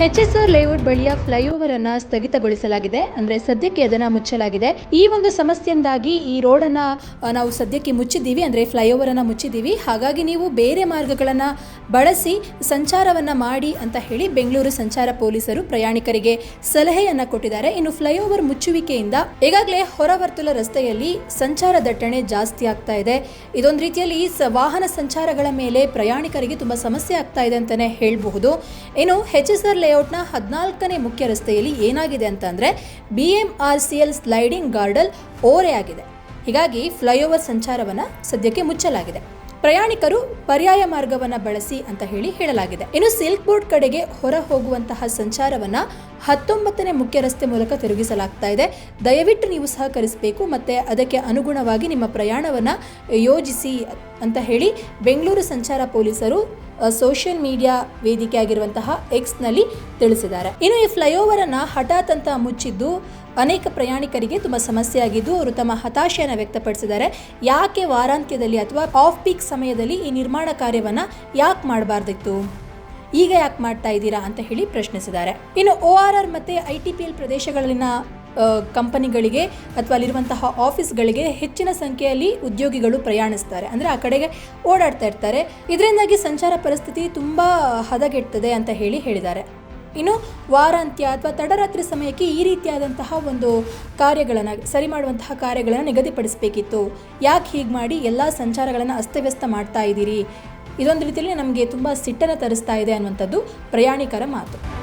H S R layout ಬಳಿಯ flyover ಅನ್ನ ಸ್ಥಗಿತಗೊಳಿಸಲಾಗಿದೆ. ಅಂದ್ರೆ ಸದ್ಯಕ್ಕೆ ಅದನ್ನ ಮುಚ್ಚಲಾಗಿದೆ. ಈ ಒಂದು ಸಮಸ್ಯೆಯಿಂದಾಗಿ ಈ ರೋಡ್ ಅನ್ನ ನಾವು ಸದ್ಯಕ್ಕೆ ಮುಚ್ಚಿದ್ದೀವಿ. ಅಂದ್ರೆ ಫ್ಲೈಓವರ್ ಅನ್ನ ಮುಚ್ಚಿದ್ದೀವಿ. ಹಾಗಾಗಿ ನೀವು ಬೇರೆ ಮಾರ್ಗಗಳನ್ನ ಬಳಸಿ ಸಂಚಾರವನ್ನ ಮಾಡಿ ಅಂತ ಹೇಳಿ ಬೆಂಗಳೂರು ಸಂಚಾರ ಪೊಲೀಸರು ಪ್ರಯಾಣಿಕರಿಗೆ ಸಲಹೆಯನ್ನ ಕೊಟ್ಟಿದ್ದಾರೆ. ಇನ್ನು ಫ್ಲೈಓವರ್ ಮುಚ್ಚುವಿಕೆಯಿಂದ ಈಗಾಗಲೇ ಹೊರವರ್ತುಲ ರಸ್ತೆಯಲ್ಲಿ ಸಂಚಾರ ದಟ್ಟಣೆ ಜಾಸ್ತಿ ಆಗ್ತಾ ಇದೆ. ಇದೊಂದು ರೀತಿಯಲ್ಲಿ ಸ- ವಾಹನ ಸಂಚಾರಗಳ ಮೇಲೆ ಪ್ರಯಾಣಿಕರಿಗೆ ತುಂಬಾ ಸಮಸ್ಯೆ ಆಗ್ತಾ ಇದೆ ಅಂತಾನೆ ಹೇಳಬಹುದು. ಇನ್ನು ಎಚ್ ಎಸ್ ಆರ್ ಲೇಔಟ್ನ ಹದಿನಾಲ್ಕನೇ ಮುಖ್ಯ ರಸ್ತೆಯಲ್ಲಿ ಏನಾಗಿದೆ ಅಂತಂದರೆ B M R C L sliding ಗಾರ್ಡಲ್ ಓರೆ ಆಗಿದೆ ಹೀಗಾಗಿ ಫ್ಲೈಓವರ್ ಸಂಚಾರವನ್ನು ಸದ್ಯಕ್ಕೆ ಮುಚ್ಚಲಾಗಿದೆ. ಪ್ರಯಾಣಿಕರು ಪರ್ಯಾಯ ಮಾರ್ಗವನ್ನು ಬಳಸಿ ಅಂತ ಹೇಳಿ ಹೇಳಲಾಗಿದೆ. ಇನ್ನು ಸಿಲ್ಕ್ ಬೋರ್ಡ್ ಕಡೆಗೆ ಹೊರ ಹೋಗುವಂತಹ ಸಂಚಾರವನ್ನ ಹತ್ತೊಂಬತ್ತನೇ ಮುಖ್ಯ ರಸ್ತೆ ಮೂಲಕ ತಿರುಗಿಸಲಾಗ್ತಾ ಇದೆ. ದಯವಿಟ್ಟು ನೀವು ಸಹಕರಿಸಬೇಕು ಮತ್ತೆ ಅದಕ್ಕೆ ಅನುಗುಣವಾಗಿ ನಿಮ್ಮ ಪ್ರಯಾಣವನ್ನ ಯೋಜಿಸಿ ಅಂತ ಹೇಳಿ ಬೆಂಗಳೂರು ಸಂಚಾರ ಪೊಲೀಸರು ಸೋಷಿಯಲ್ ಮೀಡಿಯಾ ವೇದಿಕೆ ಆಗಿರುವಂತಹ ಎಕ್ಸ್ನಲ್ಲಿ ತಿಳಿಸಿದ್ದಾರೆ. ಇನ್ನು ಈ ಫ್ಲೈಓವರ್ ಅನ್ನು ಹಠಾತ್ ಅಂತ ಮುಚ್ಚಿದ್ದು ಅನೇಕ ಪ್ರಯಾಣಿಕರಿಗೆ ತುಂಬ ಸಮಸ್ಯೆ ಆಗಿದ್ದು ಅವರು ತಮ್ಮ ಹತಾಶೆಯನ್ನು ವ್ಯಕ್ತಪಡಿಸಿದ್ದಾರೆ. ಯಾಕೆ ವಾರಾಂತ್ಯದಲ್ಲಿ ಅಥವಾ ಆಫ್ ಪೀಕ್ ಸಮಯದಲ್ಲಿ ಈ ನಿರ್ಮಾಣ ಕಾರ್ಯವನ್ನ ಯಾಕೆ ಮಾಡಬಾರ್ದಿತ್ತು? ಈಗ ಯಾಕೆ ಮಾಡ್ತಾ ಇದ್ದೀರಾ ಅಂತ ಹೇಳಿ ಪ್ರಶ್ನಿಸಿದ್ದಾರೆ. ಇನ್ನು ಒ ಆರ್ ಆರ್ ಮತ್ತೆ ಐ ಟಿ ಪಿ ಎಲ್ ಪ್ರದೇಶಗಳಲ್ಲಿನ ಕಂಪನಿಗಳಿಗೆ ಅಥವಾ ಅಲ್ಲಿರುವಂತಹ ಆಫೀಸ್ಗಳಿಗೆ ಹೆಚ್ಚಿನ ಸಂಖ್ಯೆಯಲ್ಲಿ ಉದ್ಯೋಗಿಗಳು ಪ್ರಯಾಣಿಸ್ತಾರೆ. ಅಂದರೆ ಆ ಕಡೆಗೆ ಓಡಾಡ್ತಾ ಇರ್ತಾರೆ. ಇದರಿಂದಾಗಿ ಸಂಚಾರ ಪರಿಸ್ಥಿತಿ ತುಂಬ ಹದಗೆಡ್ತದೆ ಅಂತ ಹೇಳಿ ಹೇಳಿದ್ದಾರೆ. ಇನ್ನು ವಾರಾಂತ್ಯ ಅಥವಾ ತಡರಾತ್ರಿ ಸಮಯಕ್ಕೆ ಈ ರೀತಿಯಾದಂತಹ ಒಂದು ಕಾರ್ಯಗಳನ್ನು, ಸರಿ ಮಾಡುವಂತಹ ಕಾರ್ಯಗಳನ್ನು ನಿಗದಿಪಡಿಸಬೇಕಿತ್ತು. ಯಾಕೆ ಹೀಗೆ ಮಾಡಿ ಎಲ್ಲ ಸಂಚಾರಗಳನ್ನು ಅಸ್ತವ್ಯಸ್ತ ಮಾಡ್ತಾ ಇದ್ದೀರಿ? ಇದೊಂದು ರೀತಿಯಲ್ಲಿ ನಮಗೆ ತುಂಬ ಸಿಟ್ಟನ್ನು ತರಿಸ್ತಾ ಇದೆ ಅನ್ನುವಂಥದ್ದು ಪ್ರಯಾಣಿಕರ ಮಾತು.